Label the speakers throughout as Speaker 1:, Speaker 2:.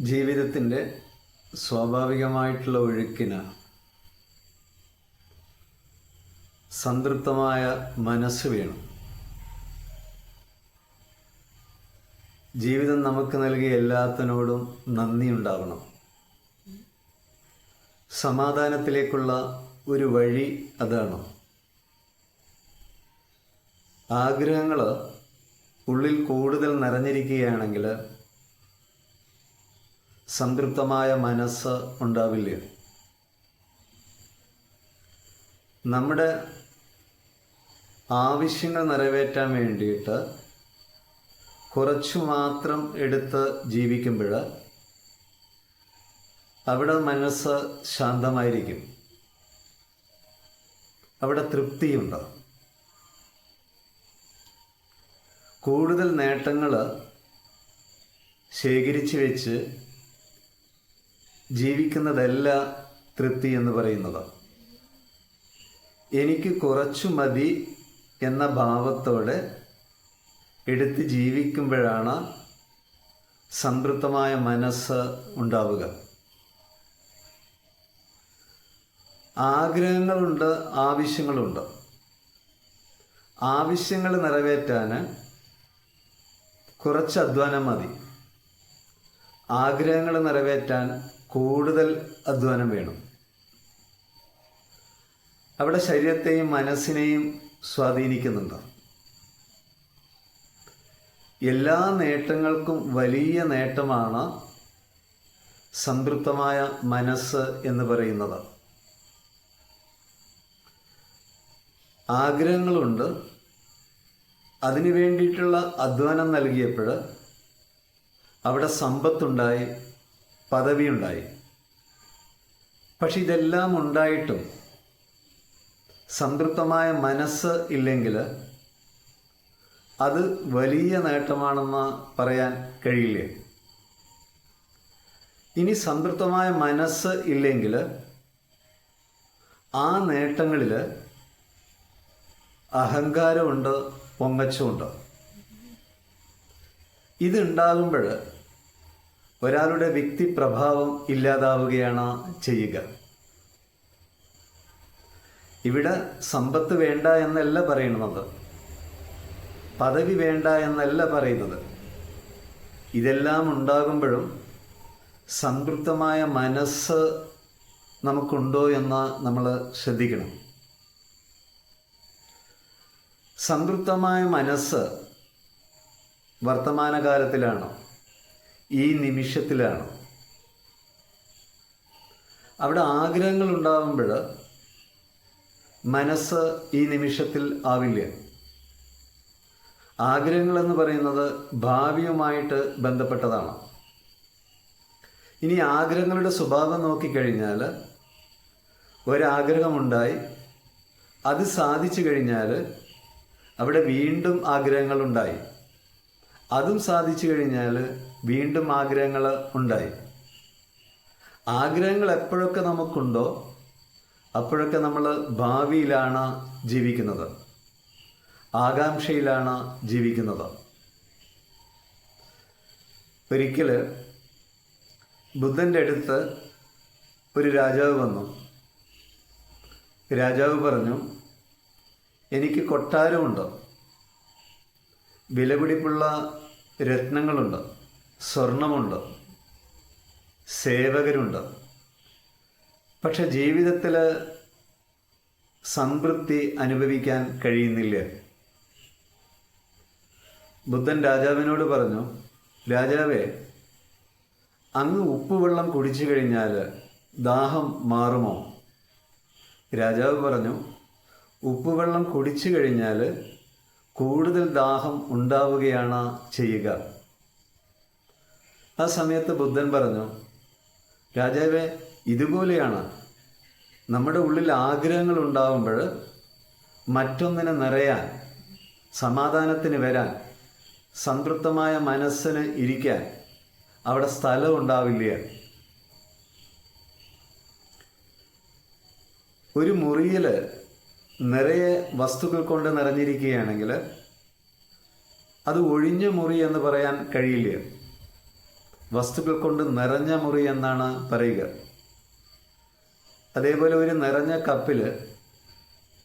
Speaker 1: ജീവിതത്തിന്റെ സ്വാഭാവികമായിട്ടുള്ള ഒഴുക്കിന് സംതൃപ്തമായ മനസ്സ് വേണം. ജീവിതം നമുക്ക് നൽകിയ എല്ലാത്തിനോടും നന്ദി ഉണ്ടാവണം. സമാധാനത്തിലേക്കുള്ള ഒരു വഴി അതാണ്. ആഗ്രഹങ്ങൾ ഉള്ളിൽ കൂടുതൽ നിറഞ്ഞിരിക്കുകയാണെങ്കിൽ സംതൃപ്തമായ മനസ്സ് ഉണ്ടാവില്ല? നമ്മുടെ ആവശ്യങ്ങൾ നിറവേറ്റാൻ വേണ്ടിയിട്ട് കുറച്ചു മാത്രം എടുത്ത് ജീവിക്കുമ്പോൾ അവിടെ മനസ്സ് ശാന്തമായിരിക്കും. അവിടെ തൃപ്തിയുണ്ട്? കൂടുതൽ നേട്ടങ്ങൾ ശേഖരിച്ചു വെച്ച് ജീവിക്കുന്നതല്ല തൃപ്തി എന്ന് പറയുന്നത്. എനിക്ക് കുറച്ചു മതി എന്ന ഭാവത്തോടെ എടുത്ത് ജീവിക്കുമ്പോഴാണ് സംതൃപ്തമായ മനസ്സ് ഉണ്ടാവുക. ആഗ്രഹങ്ങളുണ്ട് ആവശ്യങ്ങളുണ്ട്. ആവശ്യങ്ങൾ നിറവേറ്റാൻ കുറച്ച് അധ്വാനം മതി. ആഗ്രഹങ്ങൾ നിറവേറ്റാൻ കൂടുതൽ അധ്വാനം വേണം. അവിടെ ശരീരത്തെയും മനസ്സിനെയും സ്വാധീനിക്കുന്നുണ്ട്. എല്ലാ നേട്ടങ്ങൾക്കും വലിയ നേട്ടമാണ് സംതൃപ്തമായ മനസ്സ് എന്ന് പറയുന്നത്. ആഗ്രഹങ്ങളുണ്ട്. അതിനു വേണ്ടിയിട്ടുള്ള അധ്വാനം നൽകിയപ്പോൾ അവിടെ സമ്പത്തുണ്ടായി. പദവിയുണ്ടായി. പക്ഷെ ഇതെല്ലാം ഉണ്ടായിട്ടും സംതൃപ്തമായ മനസ്സ് ഇല്ലെങ്കിൽ അത് വലിയ നേട്ടമാണെന്ന് പറയാൻ കഴിയില്ലേ? ഇനി സംതൃപ്തമായ മനസ്സ് ഇല്ലെങ്കിൽ ആ നേട്ടങ്ങളിൽ അഹങ്കാരമുണ്ട് പൊങ്ങച്ചമുണ്ട്. ഇതുണ്ടാകുമ്പോൾ ഒരാളുടെ വ്യക്തി പ്രഭാവം ഇല്ലാതാവുകയാണ് ചെയ്യുക. ഇവിടെ സമ്പത്ത് വേണ്ട എന്നല്ല പറയുന്നത് പദവി വേണ്ട എന്നല്ല പറയുന്നത്. ഇതെല്ലാം ഉണ്ടാകുമ്പോഴും സംതൃപ്തമായ മനസ്സ് നമുക്കുണ്ടോ എന്ന് നമ്മൾ ശ്രദ്ധിക്കണം. സംതൃപ്തമായ മനസ്സ് വർത്തമാനകാലത്തിലാണോ. ഈ നിമിഷത്തിലാണ്. അവിടെ ആഗ്രഹങ്ങൾ ഉണ്ടാകുമ്പോൾ മനസ്സ് ഈ നിമിഷത്തിൽ ആവില്ല. ആഗ്രഹങ്ങൾ എന്ന് പറയുന്നത് ഭാവിയുമായിട്ട് ബന്ധപ്പെട്ടതാണ്. ഇനി ആഗ്രഹങ്ങളുടെ സ്വഭാവം നോക്കിക്കഴിഞ്ഞാൽ ഒരാഗ്രഹമുണ്ടായി അത് സാധിച്ചു കഴിഞ്ഞാൽ അവിടെ വീണ്ടും ആഗ്രഹങ്ങൾ ഉണ്ടായി അതും സാധിച്ചു കഴിഞ്ഞാൽ വീണ്ടും ആഗ്രഹങ്ങൾ ഉണ്ടായി. ആഗ്രഹങ്ങൾ എപ്പോഴൊക്കെ നമുക്കുണ്ടോ അപ്പോഴൊക്കെ നമ്മൾ ഭാവിയിലാണ് ജീവിക്കുന്നത്. ആകാംക്ഷയിലാണ് ജീവിക്കുന്നത്. ഒരിക്കൽ ബുദ്ധന്റെ അടുത്ത് ഒരു രാജാവ് വന്നു. രാജാവ് പറഞ്ഞു എനിക്ക് കൊട്ടാരമുണ്ട്. വിലപിടിപ്പുള്ള രത്നങ്ങളുണ്ട് സ്വർണമുണ്ട് സേവകരുണ്ട്. പക്ഷെ ജീവിതത്തിൽ സംതൃപ്തി അനുഭവിക്കാൻ കഴിയുന്നില്ല. ബുദ്ധൻ രാജാവിനോട് പറഞ്ഞു രാജാവേ അങ്ങ് ഉപ്പുവെള്ളം കുടിച്ചു കഴിഞ്ഞാൽ ദാഹം മാറുമോ? രാജാവ് പറഞ്ഞു ഉപ്പുവെള്ളം കുടിച്ചു കഴിഞ്ഞാൽ കൂടുതൽ ദാഹം ഉണ്ടാവുകയാണ് ചെയ്യുക. ആ സമയത്ത് ബുദ്ധൻ പറഞ്ഞു രാജാവേ ഇതുപോലെയാണ്. നമ്മുടെ ഉള്ളിൽ ആഗ്രഹങ്ങൾ ഉണ്ടാവുമ്പോൾ മറ്റൊന്നിനെ നിറയാൻ സമാധാനത്തിന് വരാൻ സംതൃപ്തമായ മനസ്സിന് ഇരിക്കാൻ അവിടെ സ്ഥലം ഉണ്ടാവില്ല. ഒരു മുറിയിൽ നിറയെ വസ്തുക്കൾ കൊണ്ട് നിറഞ്ഞിരിക്കുകയാണെങ്കിൽ അത് ഒഴിഞ്ഞ മുറി എന്ന് പറയാൻ കഴിയില്ല. വസ്തുക്കൾ കൊണ്ട് നിറഞ്ഞ മുറി എന്നാണ് പറയുക. അതേപോലെ ഒരു നിറഞ്ഞ കപ്പിൽ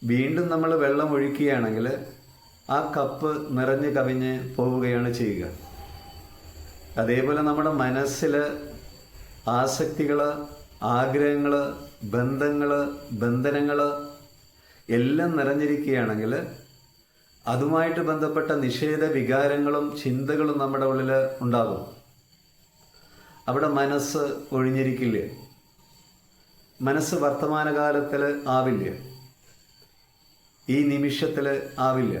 Speaker 1: വീണ്ടും നമ്മൾ വെള്ളം ഒഴിക്കുകയാണെങ്കിൽ ആ കപ്പ് നിറഞ്ഞ് കവിഞ്ഞ് പോവുകയാണ് ചെയ്യുക. അതേപോലെ നമ്മുടെ മനസ്സിൽ ആസക്തികൾ ആഗ്രഹങ്ങൾ ബന്ധങ്ങൾ ബന്ധനങ്ങൾ എല്ലാം നിറഞ്ഞിരിക്കുകയാണെങ്കിൽ അതുമായിട്ട് ബന്ധപ്പെട്ട നിഷേധ വികാരങ്ങളും ചിന്തകളും നമ്മുടെ ഉള്ളിൽ ഉണ്ടാകും. അവിടെ മനസ്സ് ഒഴിഞ്ഞിരിക്കില്ല? മനസ്സ് വർത്തമാനകാലത്തിൽ ആവില്ല? ഈ നിമിഷത്തിൽ ആവില്ല?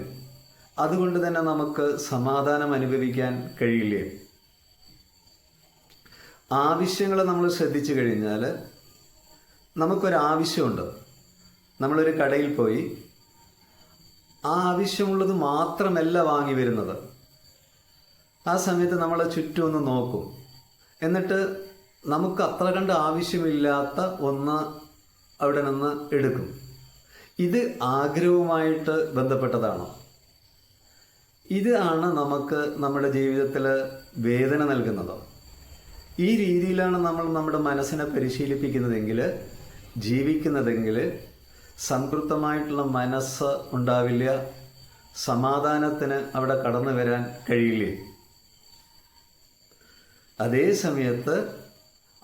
Speaker 1: അതുകൊണ്ട് തന്നെ നമുക്ക് സമാധാനം അനുഭവിക്കാൻ കഴിയില്ല? ആവശ്യങ്ങൾ നമ്മൾ ശ്രദ്ധിച്ചു കഴിഞ്ഞാൽ നമുക്കൊരാവശ്യമുണ്ട്. നമ്മളൊരു കടയിൽ പോയി ആ ആവശ്യമുള്ളത് മാത്രമല്ല വാങ്ങി വരുന്നത്. ആ സമയത്ത് നമ്മൾ ചുറ്റും ഒന്ന് നോക്കും. എന്നിട്ട് നമുക്ക് അത്ര കണ്ട് ആവശ്യമില്ലാത്ത ഒന്ന് അവിടെ നിന്ന് എടുക്കും. ഇത് ആഗ്രഹവുമായിട്ട് ബന്ധപ്പെട്ടതാണോ? ഇത് ആണ് നമുക്ക് നമ്മുടെ ജീവിതത്തിൽ വേദന നൽകുന്നതോ? ഈ രീതിയിലാണ് നമ്മൾ നമ്മുടെ മനസ്സിനെ പരിശീലിപ്പിക്കുന്നതെങ്കിൽ ജീവിക്കുന്നതെങ്കിൽ സംതൃപ്തമായിട്ടുള്ള മനസ്സ് ഉണ്ടാവില്ല. സമാധാനത്തിന് അവിടെ കടന്നു വരാൻ കഴിയില്ലേ? അതേ സമയത്ത്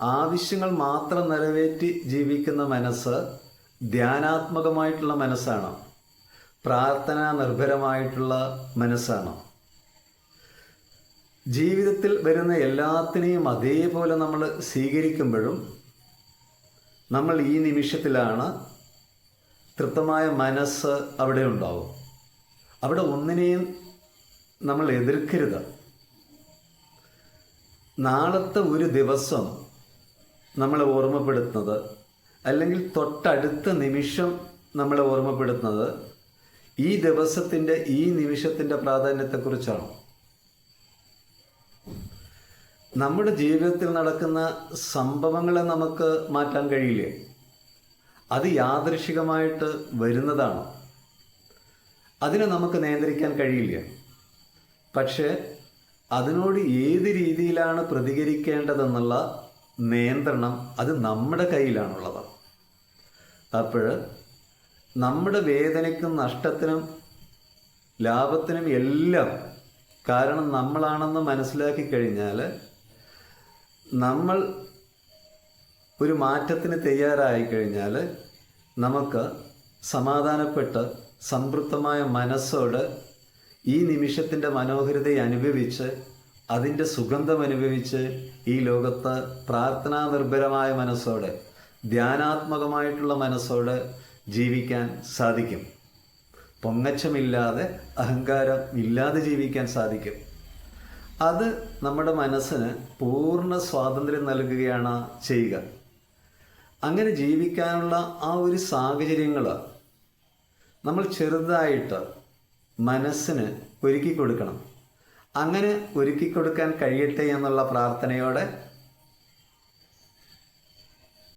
Speaker 1: ആവശ്യങ്ങൾ മാത്രം നിറവേറ്റി ജീവിക്കുന്ന മനസ്സ് ധ്യാനാത്മകമായിട്ടുള്ള മനസ്സാണ്. പ്രാർത്ഥനാ നിർഭരമായിട്ടുള്ള മനസ്സാണ്. ജീവിതത്തിൽ വരുന്ന എല്ലാത്തിനെയും അതേപോലെ നമ്മൾ സ്വീകരിക്കുമ്പോഴും നമ്മൾ ഈ നിമിഷത്തിലാണ് തൃപ്തമായ മനസ്സ് അവിടെ ഉണ്ടാവും. അവിടെ ഒന്നിനെയും നമ്മൾ എതിർക്കരുത്. നാളത്തെ ഒരു ദിവസം നമ്മളെ ഓർമ്മപ്പെടുത്തുന്നത് അല്ലെങ്കിൽ തൊട്ടടുത്ത നിമിഷം നമ്മളെ ഓർമ്മപ്പെടുത്തുന്നത് ഈ ദിവസത്തിന്റെ ഈ നിമിഷത്തിന്റെ പ്രാധാന്യത്തെക്കുറിച്ചാണ്. നമ്മുടെ ജീവിതത്തിൽ നടക്കുന്ന സംഭവങ്ങളെ നമുക്ക് മാറ്റാൻ കഴിയില്ലേ? അത് യാദൃശികമായിട്ട് വരുന്നതാണ്. അതിനെ നമുക്ക് നിയന്ത്രിക്കാൻ കഴിയില്ല. പക്ഷേ അതിനോട് ഏത് രീതിയിലാണ് പ്രതികരിക്കേണ്ടതെന്നുള്ള നിയന്ത്രണം അത് നമ്മുടെ കയ്യിലാണുള്ളത്. അപ്പോൾ നമ്മുടെ വേദനയ്ക്കും നഷ്ടത്തിനും ലാഭത്തിനും എല്ലാം കാരണം നമ്മളാണെന്ന് മനസ്സിലാക്കി കഴിഞ്ഞാൽ നമ്മൾ ഒരു മാറ്റത്തിന് തയ്യാറായി കഴിഞ്ഞാൽ നമുക്ക് സമാധാനപ്പെട്ട് സംതൃപ്തമായ മനസ്സോട് ഈ നിമിഷത്തിന്റെ മനോഹരതയെ അനുഭവിച്ച് അതിന്റെ സുഗന്ധം അനുഭവിച്ച് ഈ ലോകത്ത് പ്രാർത്ഥനാ നിർഭരമായ മനസ്സോടെ ധ്യാനാത്മകമായിട്ടുള്ള മനസ്സോടെ ജീവിക്കാൻ സാധിക്കും. പൊങ്ങച്ചമില്ലാതെ അഹങ്കാരം ഇല്ലാതെ ജീവിക്കാൻ സാധിക്കും. അത് നമ്മുടെ മനസ്സിന് പൂർണ സ്വാതന്ത്ര്യം നൽകുകയാണ് ചെയ്യുക. അങ്ങനെ ജീവിക്കാനുള്ള ആ ഒരു സാഹചര്യങ്ങൾ നമ്മൾ ചെറുതായിട്ട് മനസ്സിന് ഒരുക്കി കൊടുക്കണം. അങ്ങനെ ഒരുക്കി കൊടുക്കാൻ കഴിയട്ടെ എന്നുള്ള പ്രാർത്ഥനയോടെ